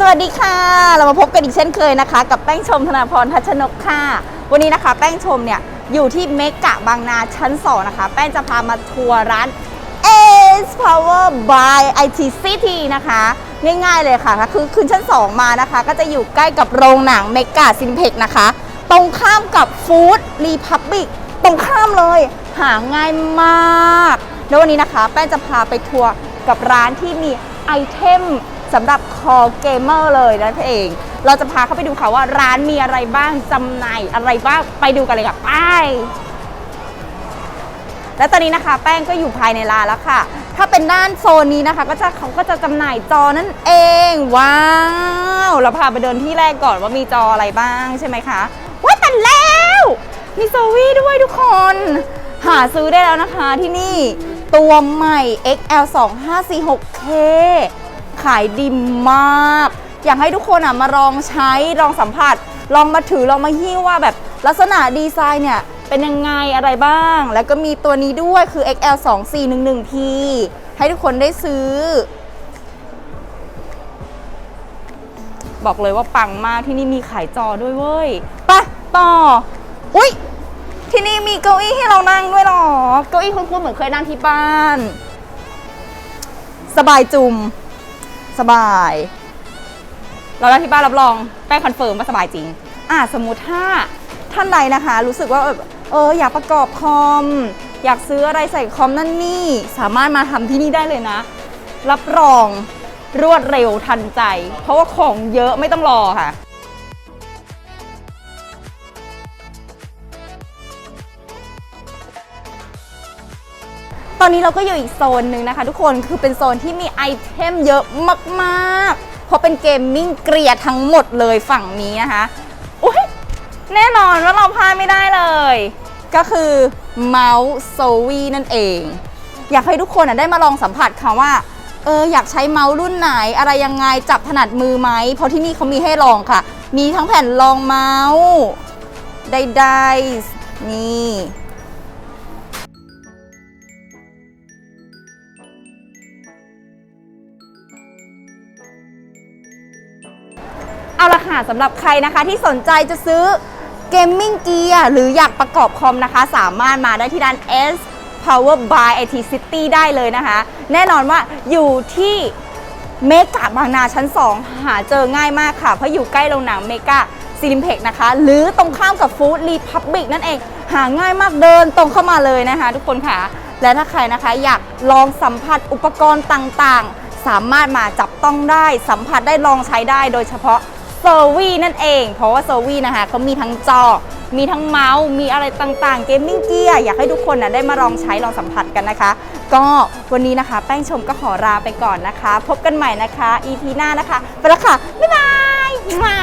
สวัสดีค่ะ เรามาพบกันอีกเช่นเคยนะคะ กับแป้งชมธนาพรทัชนกค่ะ วันนี้นะคะแป้งชมเนี่ยอยู่ที่เมกะบางนาชั้น 2 นะคะ แป้งจะพามาทัวร์ร้าน Ace Power by IT City นะคะ ง่ายๆเลยค่ะคือขึ้นชั้น 2 มานะคะ ก็จะอยู่ใกล้กับโรงหนังเมกะซินเพ็กนะคะ ตรงข้ามกับฟู้ดรีพับบิกตรงข้ามเลยหาง่ายมาก แล้ววันนี้นะคะ แป้งจะพาไปทัวร์กับร้านที่มีไอเทม สำหรับคอเกมเมอร์เลยนะพี่เอง เราจะพาเข้าไปดูค่ะว่าร้านมีอะไรบ้างจำหน่ายอะไรบ้างไปดูกันเลยค่ะไปและตอนนี้นะคะแป้งก็อยู่ภายในร้านแล้วค่ะ ถ้าเป็นด้านโซนนี้นะคะ ก็จะเขาก็จะจำหน่ายจอนั่นเอง ว้าว เราพาไปเดินที่แรกก่อนว่ามีจออะไรบ้างใช่ไหมคะว้ายแต่แล้ว มีโซวี่ด้วยทุกคน หาซื้อได้แล้วนะคะที่นี่ ตัวใหม่ XL 2 5 4 6 K ายดีมาก อยากให้ทุกคนอะมาลองใช้ลองสัมผัส ลองมาถือลองมาหิ้วว่าแบบลักษณะดีไซน์เนี่ยเป็นยังไงอะไรบ้าง แล้วก็มีตัวนี้ด้วยคือ XL 2 4 1 1 T ให้ทุกคนได้ซื้อ บอกเลยว่าปังมากที่นี่มีขายจอด้วยเว้ยไปต่อ อุ้ยที่นี่มีเก้าอี้ให้เรานั่งด้วยหรอ เก้าอี้คุณคุณเหมือนเคยนั่งที่บ้าน สบายจุม สบาย เราได้ที่บ้านรับรองแป้งคอนเฟิร์มว่าสบายจริง อะสมมุติถ้าท่านใดนะคะ รู้สึกว่าเอออยากประกอบคอม อยากซื้ออะไรใส่คอมนั่นนี่ สามารถมาทำที่นี่ได้เลยนะ รับรองรวดเร็วทันใจ เพราะว่าของเยอะไม่ต้องรอค่ะ ตอนนี้เราก็อยู่อีกโซนหนึ่งนะคะ ทุกคนคือเป็นโซนที่มีไอเทมเยอะมากๆ เพราะเป็นเกมมิ่งเกลียทั้งหมดเลยฝั่งนี้นะคะอุ้ยแน่นอนว่าเราพลาดไม่ได้เลย ก็คือเมาส์โซวีนั่นเอง อยากให้ทุกคนได้มาลองสัมผัสค่ะว่าเอออยากใช้เมาส์รุ่นไหนอะไรยังไงจับถนัดมือไหมเพราะที่นี่เขามีให้ลองค่ะ มีทั้งแผ่นรองเมาส์ใดๆนี่ เอาละค่ะสำหรับใครนะคะที่สนใจจะซื้อเกมมิ่งเกียร์หรืออยากประกอบคอมนะคะ สามารถมาได้ที่ร้าน S Power by IT City ได้เลยนะคะ แน่นอนว่าอยู่ที่เมกะบางนาชั้น 2 หาเจอง่ายมากค่ะ เพราะอยู่ใกล้โรงหนังเมกะซีนิมเพกนะคะ หรือตรงข้ามกับฟู้ดรีพับบิกนั่นเอง หาง่ายมากเดินตรงเข้ามาเลยนะคะ ทุกคนค่ะ และถ้าใครนะคะอยากลองสัมผัสอุปกรณ์ต่างๆ สามารถมาจับต้องได้สัมผัสได้ลองใช้ได้โดยเฉพาะ เซอร์วีนั่นเอง เพราะว่าเซอร์วีนะคะเขามีทั้งจอ มีทั้งเมาส์ มีอะไรต่างๆ เกมมิ่งเกียร์อยากให้ทุกคนนะได้มาลองใช้ลองสัมผัสกันนะคะ ก็วันนี้นะคะ แป้งชมก็ขอลาไปก่อนนะคะ พบกันใหม่นะคะ EP หน้านะคะ ไปแล้วค่ะ บ๊ายบายมา